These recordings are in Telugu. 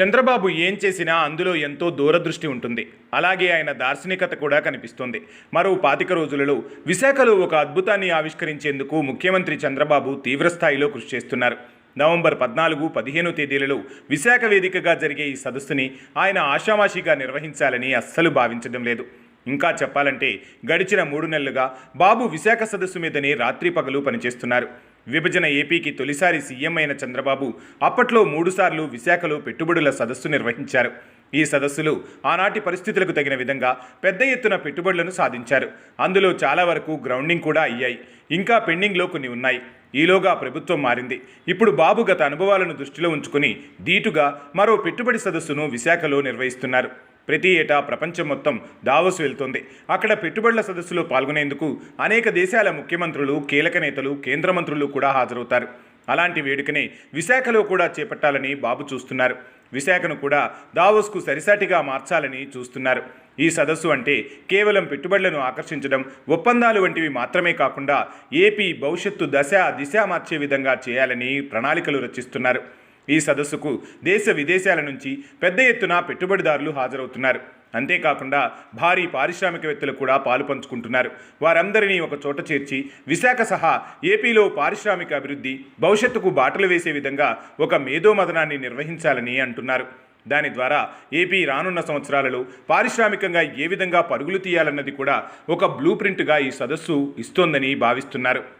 చంద్రబాబు ఏం చేసినా అందులో ఎంతో దూరదృష్టి ఉంటుంది. అలాగే ఆయన దార్శనికత కూడా కనిపిస్తుంది. మరో పాతిక రోజులలో విశాఖలో ఒక అద్భుతాన్ని ఆవిష్కరించేందుకు ముఖ్యమంత్రి చంద్రబాబు తీవ్రస్థాయిలో కృషి చేస్తున్నారు. నవంబర్ పద్నాలుగు పదిహేను తేదీలలో విశాఖ వేదికగా జరిగే ఈ సదస్సుని ఆయన ఆషామాషిగా నిర్వహించాలని అస్సలు భావించడం లేదు. ఇంకా చెప్పాలంటే గడిచిన మూడు నెలలుగా బాబు విశాఖ సదస్సు మీదనే రాత్రి పగలు పనిచేస్తున్నారు. విభజన ఏపీకి తొలిసారి సీఎం అయిన చంద్రబాబు అప్పట్లో మూడుసార్లు విశాఖలో పెట్టుబడుల సదస్సు నిర్వహించారు. ఈ సదస్సులు ఆనాటి పరిస్థితులకు తగిన విధంగా పెద్ద ఎత్తున పెట్టుబడులను సాధించారు. అందులో చాలా వరకు గ్రౌండింగ్ కూడా అయ్యాయి. ఇంకా పెండింగ్లో కొన్ని ఉన్నాయి. ఈలోగా ప్రభుత్వం మారింది. ఇప్పుడు బాబు గత అనుభవాలను దృష్టిలో ఉంచుకుని ధీటుగా మరో పెట్టుబడి సదస్సును విశాఖలో నిర్వహిస్తున్నారు. ప్రతి ఏటా ప్రపంచం మొత్తం దావోస్ వెళ్తోంది. అక్కడ పెట్టుబడుల సదస్సులో పాల్గొనేందుకు అనేక దేశాల ముఖ్యమంత్రులు కీలక నేతలు కేంద్ర మంత్రులు కూడా హాజరవుతారు. అలాంటి వేడుకనే విశాఖలో కూడా చేపట్టాలని బాబు చూస్తున్నారు. విశాఖను కూడా దావోస్కు సరిసాటిగా మార్చాలని చూస్తున్నారు. ఈ సదస్సు అంటే కేవలం పెట్టుబడులను ఆకర్షించడం ఒప్పందాలు వంటివి మాత్రమే కాకుండా ఏపీ భవిష్యత్తు దశ దిశ మార్చే విధంగా చేయాలని ప్రణాళికలు రచిస్తున్నారు. ఈ సదస్సుకు దేశ విదేశాల నుంచి పెద్ద ఎత్తున పెట్టుబడిదారులు హాజరవుతున్నారు. అంతేకాకుండా భారీ పారిశ్రామికవేత్తలు కూడా పాలు పంచుకుంటున్నారు. వారందరినీ ఒక చోట చేర్చి విశాఖ సహా ఏపీలో పారిశ్రామిక అభివృద్ధి భవిష్యత్తుకు బాటలు వేసే విధంగా ఒక మేధోమదనాన్ని నిర్వహించాలని అంటున్నారు. దాని ద్వారా ఏపీ రానున్న సంవత్సరాలలో పారిశ్రామికంగా ఏ విధంగా పరుగులు తీయాలన్నది కూడా ఒక బ్లూ ప్రింట్గా ఈ సదస్సు ఇస్తోందని భావిస్తున్నారు.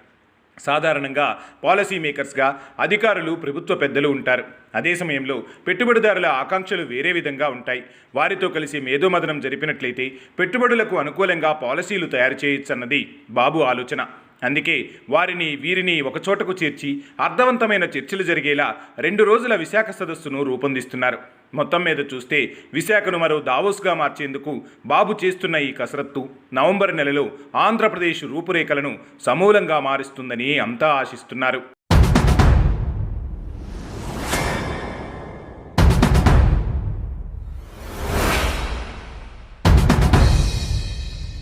సాధారణంగా పాలసీ మేకర్స్గా అధికారులు ప్రభుత్వ పెద్దలు ఉంటారు. అదే సమయంలో పెట్టుబడిదారుల ఆకాంక్షలు వేరే విధంగా ఉంటాయి. వారితో కలిసి మేధోమదనం జరిపినట్లయితే పెట్టుబడులకు అనుకూలంగా పాలసీలు తయారు చేయొచ్చన్నది బాబు ఆలోచన. అందుకే వారిని వీరిని ఒకచోటకు చేర్చి అర్థవంతమైన చర్చలు జరిగేలా రెండు రోజుల విశాఖ సదస్సును రూపొందిస్తున్నారు. మొత్తం మీద చూస్తే విశాఖను మరో దావోస్గా మార్చేందుకు బాబు చేస్తున్న ఈ కసరత్తు నవంబర్ నెలలో ఆంధ్రప్రదేశ్ రూపురేఖలను సమూలంగా మారుస్తుందని అంతా ఆశిస్తున్నారు.